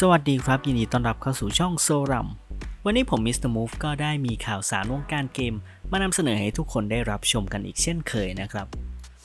สวัสดีครับ ยินดีต้อนรับเข้าสู่ช่องโซรัม วันนี้ผมมิสเตอร์มูฟก็ได้มีข่าวสารวงการเกม มานำเสนอให้ทุกคนได้รับชมกันอีกเช่นเคยนะครับ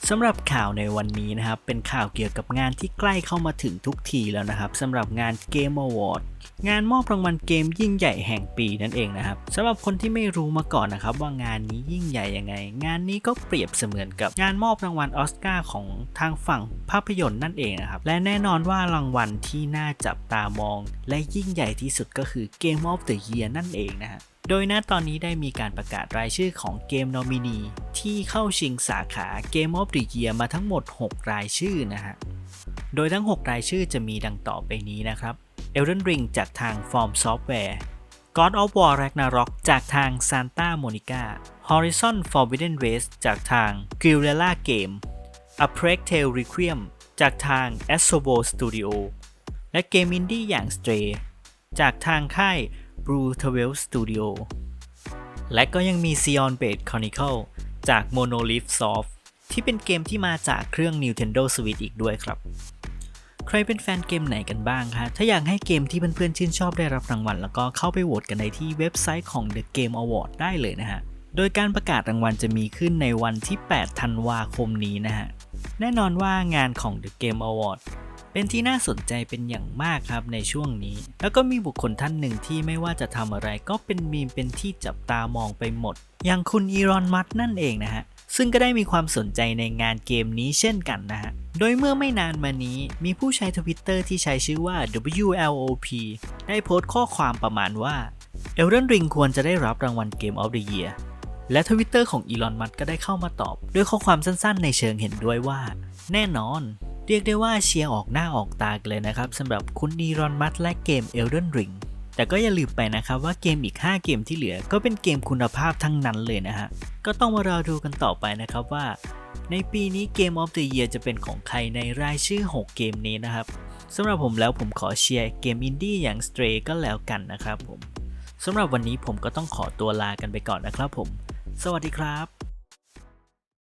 สำหรับข่าวในวันนี้นะครับ เป็นข่าวเกี่ยวกับงานที่ใกล้เข้ามาถึงทุกทีแล้วนะครับสำหรับงาน Game Award งานมอบรางวัลเกมยิ่งใหญ่แห่งปีนั่นเองนะครับสำหรับคนที่ไม่รู้มาก่อนนะครับ ว่างานนี้ยิ่งใหญ่ยังไง งานนี้ก็เปรียบเสมือนกับงานมอบรางวัลออสการ์ของทางฝั่งภาพยนตร์นั่นเองนะครับและแน่นอนว่ารางวัลที่น่าจับตามอง และยิ่งใหญ่ที่สุดก็คือ Game of the Year นั่นเองนะฮะ โดยณตอนนี้ได้มีการประกาศรายชื่อของเกมนอมินีที่เข้าชิงสาขา Game of the Year มาทั้งหมด 6 รายชื่อนะฮะ โดยทั้ง 6 รายชื่อจะมีดังต่อไปนี้นะครับ Elden Ring จากทาง Form Software God of War Ragnarok จากทาง Santa Monica Horizon Forbidden West จากทาง Guerrilla Game A Plague Tale Requiem จากทาง Asobo Studio และเกมอินดี้อย่าง Stray จากทางค่าย Blue 12 Studio และก็ยังมี Sion Blade Chronicle จาก Monolith Soft ที่เป็นเกมที่มาจากเครื่อง Nintendo Switch อีกด้วยครับ ใครเป็นแฟนเกมไหนกันบ้างคะ ถ้าอยากให้เกมที่เพื่อนๆชื่นชอบได้รับรางวัล แล้วก็เข้าไปโหวตกันในที่เว็บไซต์ของ The Game Award ได้เลยนะฮะ โดยการประกาศรางวัลจะมีขึ้นในวันที่ 8 ธันวาคมนี้นะฮะ แน่นอนว่างานของ The Game Award เป็นที่น่าสนใจเป็นอย่างมากครับในช่วงนี้ แล้วก็มีบุคคลท่านหนึ่งที่ไม่ว่าจะทำอะไรก็เป็นมีมเป็นที่จับตามองไปหมด อย่างคุณอีรอนมัสนั่นเองนะฮะซึ่งก็ได้มีความสนใจในงานเกมนี้เช่นกันนะฮะ โดยเมื่อไม่นานมานี้มีผู้ใช้ทวิตเตอร์ที่ใช้ชื่อว่า WLOP ได้โพสต์ข้อความประมาณว่า Elden Ring ควรจะได้รับรางวัล Game of the Year และทวิตเตอร์ของอีลอนมัสก็ได้เข้ามาตอบ ด้วยข้อความสั้นๆ ในเชิงเห็นด้วยว่า แน่นอน เรียกได้ว่าเชียร์ออกหน้าออกตากันเลยนะครับสำหรับคุณอีลอนมัสและเกม Elden Ring แต่ก็อย่าลืมไปนะครับว่าเกมอีก 5 เกมที่เหลือก็เป็นเกมคุณภาพทั้งนั้นเลยนะฮะ ก็ต้องมารอดูกันต่อไปนะครับว่า ในปีนี้ Game of the Year จะเป็นของใครในรายชื่อ 6 เกมนี้นะครับสำหรับผมแล้วผมขอเชียร์เกมอินดี้อย่าง Stray ก็แล้วกันนะครับผมสำหรับวันนี้ผมก็ต้องขอตัวลากันไปก่อนนะครับผม สวัสดีครับ